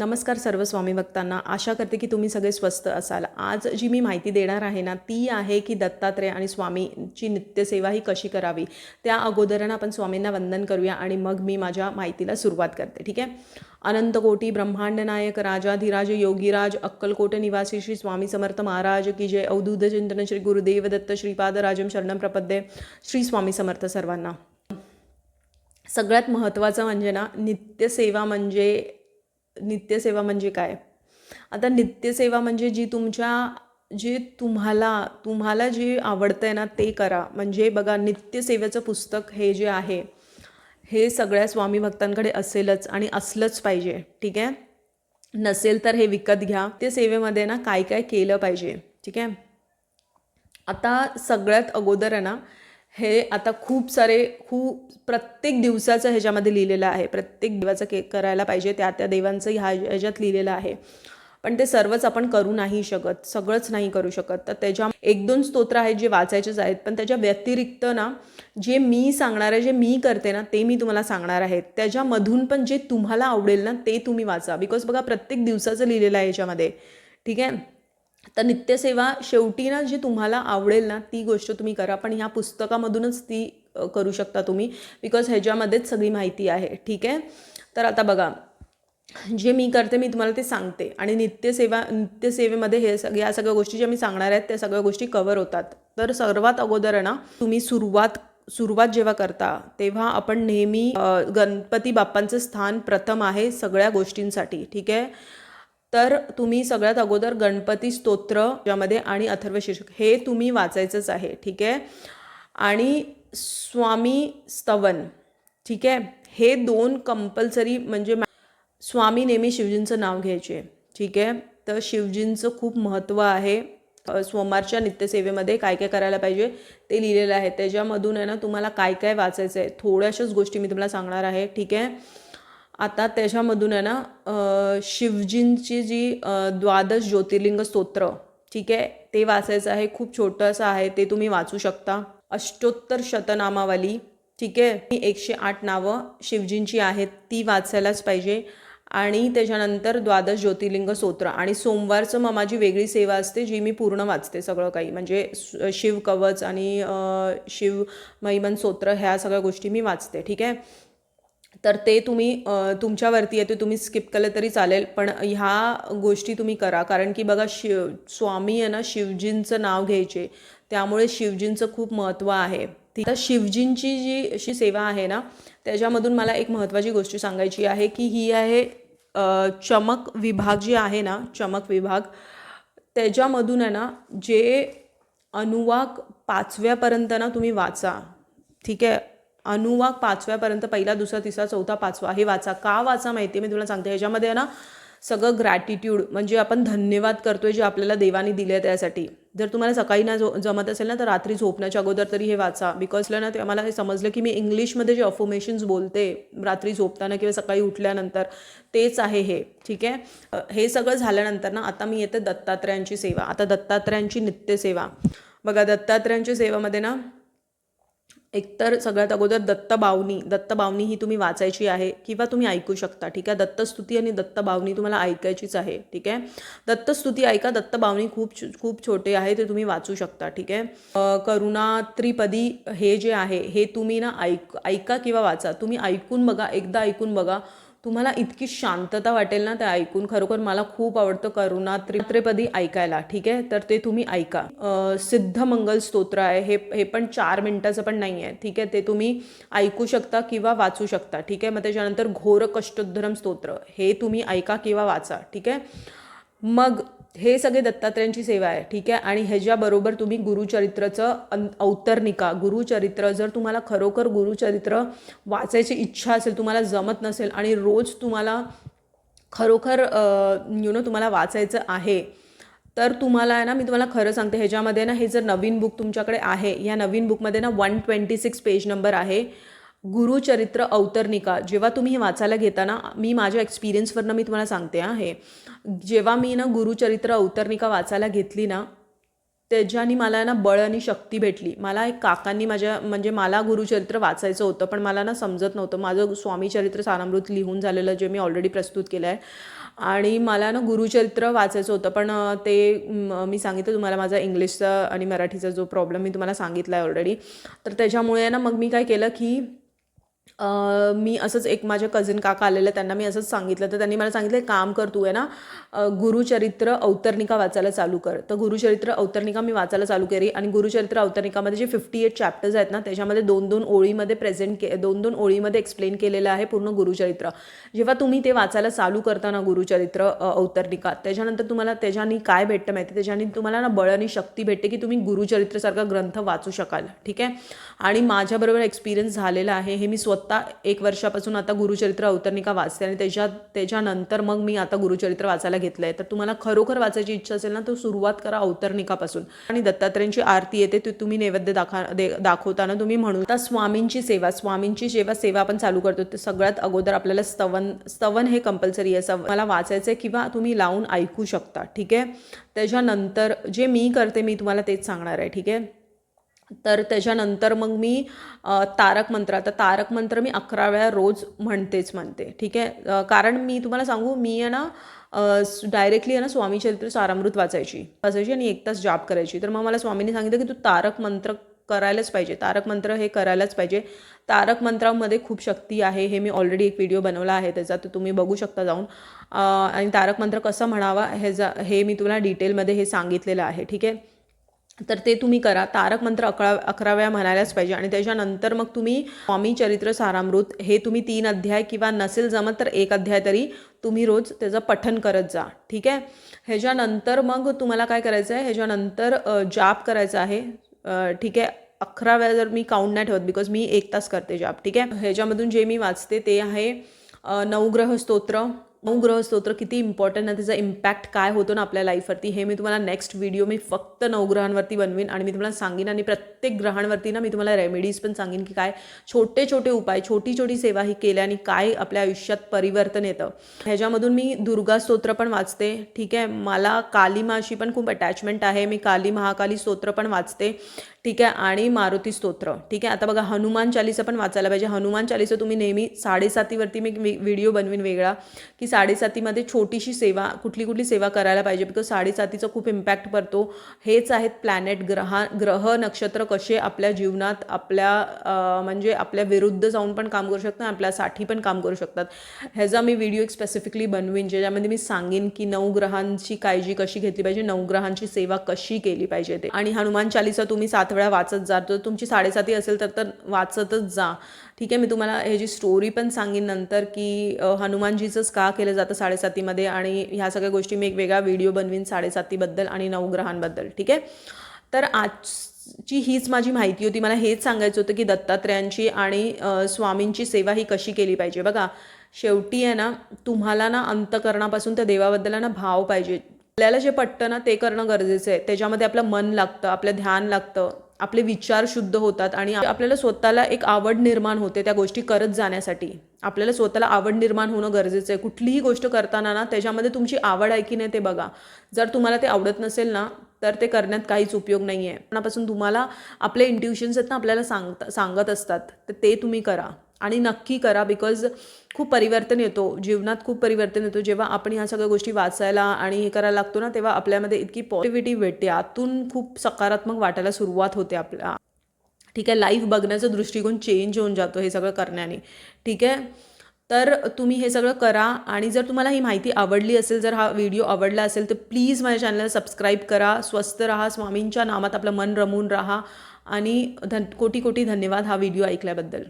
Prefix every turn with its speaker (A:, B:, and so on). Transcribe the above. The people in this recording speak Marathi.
A: नमस्कार सर्व स्वामी भक्तांना. आशा करते की तुम्ही सगळे स्वस्त असाल. आज जी मी माहिती देणार आहे ना ती आहे की दत्तात्रेय आणि स्वामीची नित्यसेवा ही कशी करावी त्या अगोदरनं आपण स्वामींना वंदन करूया आणि मग मी माझ्या माहितीला सुरुवात करते ठीक आहे? अनंत कोटी ब्रह्मांड नायक राजाधिराज योगीराज अक्कलकोट निवासी श्री स्वामी समर्थ महाराज की जय अवधूत चिंतन श्री गुरुदेव दत्त श्रीपाद राजम शरणम प्रपद्ये श्री स्वामी समर्थ सर्वांना. सगळ्यात महत्त्वाचं म्हणजे ना नित्यसेवा म्हणजे नित्यसेवा म्हणजे काय? आता नित्यसेवा म्हणजे जी तुमच्या जे तुम्हाला तुम्हाला जे आवडतं आहे ना ते करा. म्हणजे बघा नित्यसेवेचं पुस्तक हे जे आहे हे सगळ्या स्वामी भक्तांकडे असेलच आणि असलंच पाहिजे ठीक आहे? नसेल तर हे विकत घ्या. ते सेवेमध्ये ना काय काय केलं पाहिजे ठीक आहे? आता सगळ्यात अगोदर आहे ना हे आता खूप सारे खूप प्रत्येक दिवसाचं ह्याच्यामध्ये लिहिलेलं आहे. प्रत्येक देवाचं के करायला पाहिजे त्या त्या देवांचं ह्या ह्याच्यात लिहिलेलं आहे. पण ते सर्वच आपण करू नाही शकत सगळंच नाही करू शकत. तर त्याच्या एक दोन स्तोत्र आहेत जे वाचायचेच आहेत पण त्याच्या व्यतिरिक्त ना जे मी सांगणार आहे जे मी करते ना ते मी तुम्हाला सांगणार आहे. त्याच्यामधून पण जे तुम्हाला आवडेल ना ते तुम्ही वाचा. बिकॉज बघा प्रत्येक दिवसाचं लिहिलेलं आहे याच्यामध्ये. ठीक आहे? तर नित्यसेवा शेवटी ना जी तुम्हाला आवडेल ना ती गोष्ट तुम्ही करा. पण ह्या पुस्तकामधूनच ती करू शकता तुम्ही. बिकॉज ह्याच्यामध्येच सगळी माहिती आहे. ठीक आहे? तर आता बघा. जे मी करते मी तुम्हाला ते सांगते. आणि नित्यसेवा नित्यसेवेमध्ये हे सग या सगळ्या गोष्टी ज्या मी सांगणार आहेत त्या सगळ्या गोष्टी कवर होतात. तर सर्वात अगोदर आहे ना तुम्ही सुरुवात सुरुवात जेव्हा करता तेव्हा आपण नेहमी गणपती बाप्पांचं स्थान प्रथम आहे सगळ्या गोष्टींसाठी. ठीक आहे? तर तुम्ही सगळ्यात अगोदर गणपती स्तोत्र ज्यामध्ये आणि अथर्व शीर्षक हे तुम्ही वाचायचंच आहे ठीक आहे? आणि स्वामी स्तवन ठीक आहे? हे दोन कंपल्सरी म्हणजे स्वामी नेहमी शिवजींचं नाव घ्यायचे ठीक आहे? तर शिवजींचं खूप महत्त्व आहे. सोमवारच्या नित्यसेवेमध्ये काय काय करायला पाहिजे ते लिहिलेलं आहे. त्याच्यामधून आहे ना तुम्हाला काय काय वाचायचं आहे थोड्याशाच गोष्टी मी तुम्हाला सांगणार आहे ठीक आहे? आता त्याच्यामधून आहे ना शिवजींची जी द्वादश ज्योतिर्लिंग स्तोत्र ठीक आहे? ते वाचायचं आहे. खूप छोटंसं आहे. ते तुम्ही वाचू शकता. अष्टोत्तर शतनामावली ठीक आहे? एकशे आठ नावं शिवजींची आहेत. ती वाचायलाच पाहिजे. आणि त्याच्यानंतर द्वादश ज्योतिर्लिंग स्तोत्र. आणि सोमवारचं मग माझी वेगळी सेवा असते जी मी पूर्ण वाचते सगळं काही. म्हणजे शिव कवच आणि शिव महिमन स्तोत्र ह्या सगळ्या गोष्टी मी वाचते ठीक आहे? तर ते तुम्ही तुमच्यावरती आहे ते तुम्ही स्किप केलं तरी चालेल. पण ह्या गोष्टी तुम्ही करा. कारण की बघा शिव स्वामी आहे ना शिवजींचं नाव घ्यायचे. त्यामुळे शिवजींचं खूप महत्त्व आहे. ती- तर शिवजींची जी अशी सेवा आहे ना त्याच्यामधून मला एक महत्त्वाची गोष्ट सांगायची आहे की ही आहे चमक विभाग जे आहे ना चमक विभाग त्याच्यामधून आहे ना जे अनुवाक पाचव्यापर्यंत ना तुम्ही वाचा. ठीक आहे? अनुवाक पाचव्यापर्यंत पहिला दुसरा तिसरा चौथा पाचवा हे वाचा. का वाचा माहिती आहे मी तुला सांगते. ह्याच्यामध्ये ना सगळं ग्रॅटिट्यूड म्हणजे आपण धन्यवाद करतोय जे आपल्याला देवाने दिले आहे त्यासाठी. जर तुम्हाला सकाळी ना जो जमत असेल ना तर रात्री झोपण्याच्या अगोदर तरी हे वाचा. बिकॉज ना ते मला हे समजलं की मी इंग्लिशमध्ये जे अफोमेशन्स बोलते रात्री झोपताना किंवा सकाळी उठल्यानंतर तेच आहे हे. ठीक आहे? हे सगळं झाल्यानंतर ना आता मी येते दत्तात्रयांची सेवा. आता दत्तात्रयांची नित्यसेवा बघा दत्तात्रयांच्या सेवामध्ये ना एकतर सगळ्यात अगोदर दत्तबावनी दत्तबावनी ही तुम्ही वाचायची आहे किंवा तुम्ही ऐकू शकता ठीक आहे? दत्तस्तुती आणि दत्तबावनी तुम्हाला ऐकायचीच आहे ठीक आहे? दत्तस्तुती ऐका दत्तबावनी खूप खूप छोटे आहे ते तुम्ही वाचू शकता ठीक आहे? करुणा त्रिपदी हे जे आहे हे तुम्ही ना ऐक ऐका किंवा वाचा. तुम्ही ऐकून बघा एकदा ऐकून बघा तुम्हाला इतकी शांतता वाटेल ना ते ऐकून. खरोखर मला खूप आवडतं करुणा त्रिपदी ऐकायला ठीक आहे? तर ते तुम्ही ऐका. सिद्ध मंगल स्तोत्र आहे. हे हे पण चार मिनटाचं पण नाही आहे ठीक आहे? ते तुम्ही ऐकू शकता किंवा वाचू शकता ठीक आहे? मग त्याच्यानंतर घोर कष्टोद्धरम स्तोत्र हे तुम्ही ऐका किंवा वाचा ठीक आहे? मग हे सगळे दत्तात्रयांची सेवा आहे ठीक आहे? आणि ह्याच्याबरोबर तुम्ही गुरुचरित्राचं अन अवतरनिका गुरुचरित्र जर तुम्हाला खरोखर गुरुचरित्र वाचायची इच्छा असेल तुम्हाला जमत नसेल आणि रोज तुम्हाला खरोखर यु नो तुम्हाला वाचायचं आहे तर तुम्हाला आहे ना मी तुम्हाला खरं सांगते ह्याच्यामध्ये ना हे जर नवीन बुक तुमच्याकडे आहे या नवीन बुकमध्ये ना one twenty six page number आहे. गुरुचरित्र अवतरणिका जेव्हा तुम्ही हे वाचायला घेताना मी माझ्या एक्सपिरियन्सवरनं मी तुम्हाला सांगते आहे जेव्हा मी ना गुरुचरित्र अवतरणिका वाचायला घेतली ना त्याच्यानी मला ना बळ आणि शक्ती भेटली. मला एक काकांनी माझ्या म्हणजे मला गुरुचरित्र वाचायचं होतं पण मला ना समजत नव्हतं. माझं स्वामीचरित्र सारामृत लिहून झालेलं जे मी ऑलरेडी प्रस्तुत केलं आहे. आणि मला ना गुरुचरित्र वाचायचं होतं पण ते मी सांगितलं तुम्हाला माझा इंग्लिशचा आणि मराठीचा जो प्रॉब्लेम मी तुम्हाला सांगितला आहे ऑलरेडी तर त्याच्यामुळे ना मग मी काय केलं की मी असंच एक माझे कझिन काका आलेलं त्यांना मी असंच सांगितलं. तर त्यांनी मला सांगितलं "एक काम कर तू आहे ना गुरुचरित्र अवतरणिका वाचायला चालू कर. तर गुरुचरित्र अवतरणिका मी वाचायला चालू केली आणि गुरुचरित्र अवतरणिकामध्ये जे फिफ्टी एट चॅप्टर्स आहेत ना त्याच्यामध्ये दोन दोन ओळीमध्ये प्रेझेंट के दोन दोन ओळीमध्ये एक्सप्लेन केलेलं आहे पूर्ण गुरुचरित्र. जेव्हा तुम्ही ते वाचायला चालू करता ना गुरुचरित्र अवतरणिका त्याच्यानंतर तुम्हाला त्याच्यानी काय भेटतं माहिती त्याच्यानी तुम्हाला ना बळ आणि शक्ती भेटते की तुम्ही गुरुचरित्रसारखा ग्रंथ वाचू शकाल. ठीक आहे? आणि माझ्याबरोबर एक्सपिरियन्स झालेला आहे हे मी स्वतः एक वर्षापासून आता गुरुचरित्र अवतरणिका वाचते आणि त्याच्या त्याच्यानंतर मग मी आता गुरुचरित्र वाचायला घेतलं आहे तर तुम्हाला खरोखर वाचायची इच्छा असेल ना तर सुरुवात करा अवतरणिकापासून. आणि दत्तात्रयांची आरती येते ते तुम्ही नैवेद्य दाखा दे दाखवताना तुम्ही म्हणू आता स्वामींची सेवा स्वामींची जेव्हा सेवा आपण चालू करतो तर सगळ्यात अगोदर आपल्याला स्तवन स्तवन हे कंपल्सरी आहे. मला वाचायचं आहे किंवा तुम्ही लावून ऐकू शकता ठीक आहे? त्याच्यानंतर जे मी करते मी तुम्हाला तेच सांगणार आहे ठीक आहे? तर त्याच्यानंतर मग मी तारक मंत्र. आता तारक मंत्र मी अकरा वेळा रोज म्हणतेच म्हणते. ठीक आहे? कारण मी तुम्हाला सांगू मी आहे ना डायरेक्टली आहे ना स्वामी चरित्र सारामृत वाचायची. वाचायची आणि एक तास जाप करायची. तर मग मला स्वामीने सांगितलं की तू तारक मंत्र करायलाच पाहिजे. तारक मंत्र हे करायलाच पाहिजे. तारक मंत्रामध्ये खूप शक्ती आहे. हे मी ऑलरेडी एक व्हिडिओ बनवला आहे. त्याचा तर तुम्ही बघू शकता जाऊन. आणि तारक मंत्र कसं म्हणावा हे जा हे मी तुम्हाला डिटेलमध्ये हे सांगितलेलं आहे. ठीक आहे? तर ते तुम्ही करा. तारक मंत्र अकरा अकरा वेळा म्हणायलाच पाहिजे. आणि त्याच्यानंतर मग तुम्ही स्वामी चरित्र सारामृत हे तुम्ही तीन अध्याय किंवा नसेल जमत तर एक अध्याय तरी तुम्ही रोज त्याचं पठन करत जा. ठीक आहे? ह्याच्यानंतर मग तुम्हाला काय करायचं आहे? ह्याच्यानंतर जाप करायचा आहे. ठीक आहे? अकरा वेळा जर मी काउंट नाही ठेवत बिकॉज मी एक तास करते जाप. ठीक आहे? ह्याच्यामधून जे मी वाचते ते आहे नवग्रह स्तोत्र नवग्रह स्तोत्र किती इम्पॉर्टंट आहे त्याचा इम्पॅक्ट काय होतो ना आपल्या लाईफवरती हे मी तुम्हाला नेक्स्ट व्हिडिओ मी फक्त नवग्रहांवरती बनवीन आणि मी तुम्हाला सांगेन आणि प्रत्येक ग्रहांवरती ना मी तुम्हाला रेमेडीज पण सांगेन की काय छोटे छोटे उपाय छोटी छोटी सेवा ही केल्याने काय आपल्या आयुष्यात परिवर्तन येतं. ह्याच्यामधून मी दुर्गा स्तोत्र पण वाचते ठीक आहे? मला कालीमाशी पण खूप अटॅचमेंट आहे मी काली महाकाली स्तोत्र पण वाचते ठीक आहे? आणि मारुती स्तोत्र ठीक आहे? आता बघा हनुमान चालीसा पण वाचायला पाहिजे. हनुमान चालीसा तुम्ही नेहमी साडेसातीवरती मी व्हिडिओ बनवीन वेगळा की साडेसातीमध्ये छोटीशी सेवा कुठली कुठली सेवा करायला पाहिजे? बिकॉज साडेसातीचा खूप इम्पॅक्ट पडतो. हेच आहेत प्लॅनेट ग्रहा ग्रह नक्षत्र कसे आपल्या जीवनात आपल्या म्हणजे आपल्या विरुद्ध जाऊन पण काम करू शकतात आपल्यासाठी पण काम करू शकतात. ह्याचा मी व्हिडिओ एक स्पेसिफिकली बनवीन ज्याच्यामध्ये मी सांगेन की नऊ ग्रहांची काळजी कशी घेतली पाहिजे नऊ ग्रहांची सेवा कशी केली पाहिजे ते. आणि हनुमान चालीसा तुम्ही सात वेळा वाचत जा. तर तुमची साडेसाती असेल तर तर वाचतच जा. ठीक आहे मी तुम्हाला ह्याची स्टोरी पण सांगेन नंतर की हनुमानजीचंच का केलं जातं साडेसातीमध्ये आणि ह्या सगळ्या गोष्टी मी एक वेगळा व्हिडिओ बनवीन साडेसातीबद्दल आणि नवग्रहांबद्दल ठीक आहे? तर आजची हीच माझी माहिती होती. मला हेच सांगायचं होतं की दत्तात्रयांची आणि स्वामींची सेवा ही कशी केली पाहिजे. बघा शेवटी आहे ना तुम्हाला ना अंतकरणापासून त्या देवाबद्दल ना भाव पाहिजे. आपल्याला जे पटतं ना ते करणं गरजेचं आहे. त्याच्यामध्ये आपलं मन लागतं आपलं ध्यान लागतं. आपले विचार शुद्ध होतात आणि आपल्याला स्वतःला एक आवड निर्माण होते त्या गोष्टी करत जाण्यासाठी. आपल्याला स्वतःला आवड निर्माण होणं गरजेचं आहे. कुठलीही गोष्ट करताना ना त्याच्यामध्ये तुमची आवड आहे की नाही ते बघा. जर तुम्हाला ते आवडत नसेल ना तर ते करण्यात काहीच उपयोग नाही आहे मनापासून तुम्हाला आपले इंट्युशन्स आहेत ना आपल्याला सांगता सांगत असतात. तर ते तुम्ही करा. आणि नक्की करा बिकॉज खूप परिवर्तन येतो. जीवनात खूप परिवर्तन येतो. जेव्हा आपण ह्या सगळ्या गोष्टी वाचायला आणि हे करायला लागतो ना तेव्हा आपल्यामध्ये इतकी पॉझिटिव्हिटी भेटते. आतून खूप सकारात्मक वाटायला सुरुवात होते आपल्या. ठीक आहे लाईफ बघण्याचा दृष्टिकोन चेंज होऊन जातो हे सगळं करण्याने. ठीक आहे? तर तुम्ही हे सगळं करा आणि जर तुम्हाला ही माहिती आवडली असेल जर हा व्हिडिओ आवडला असेल तर प्लीज माझ्या चॅनलला सबस्क्राईब करा. स्वस्त राहा स्वामींच्या नामात आपलं मन रमून राहा. आणि धन कोटी कोटी धन्यवाद हा व्हिडिओ ऐकल्याबद्दल.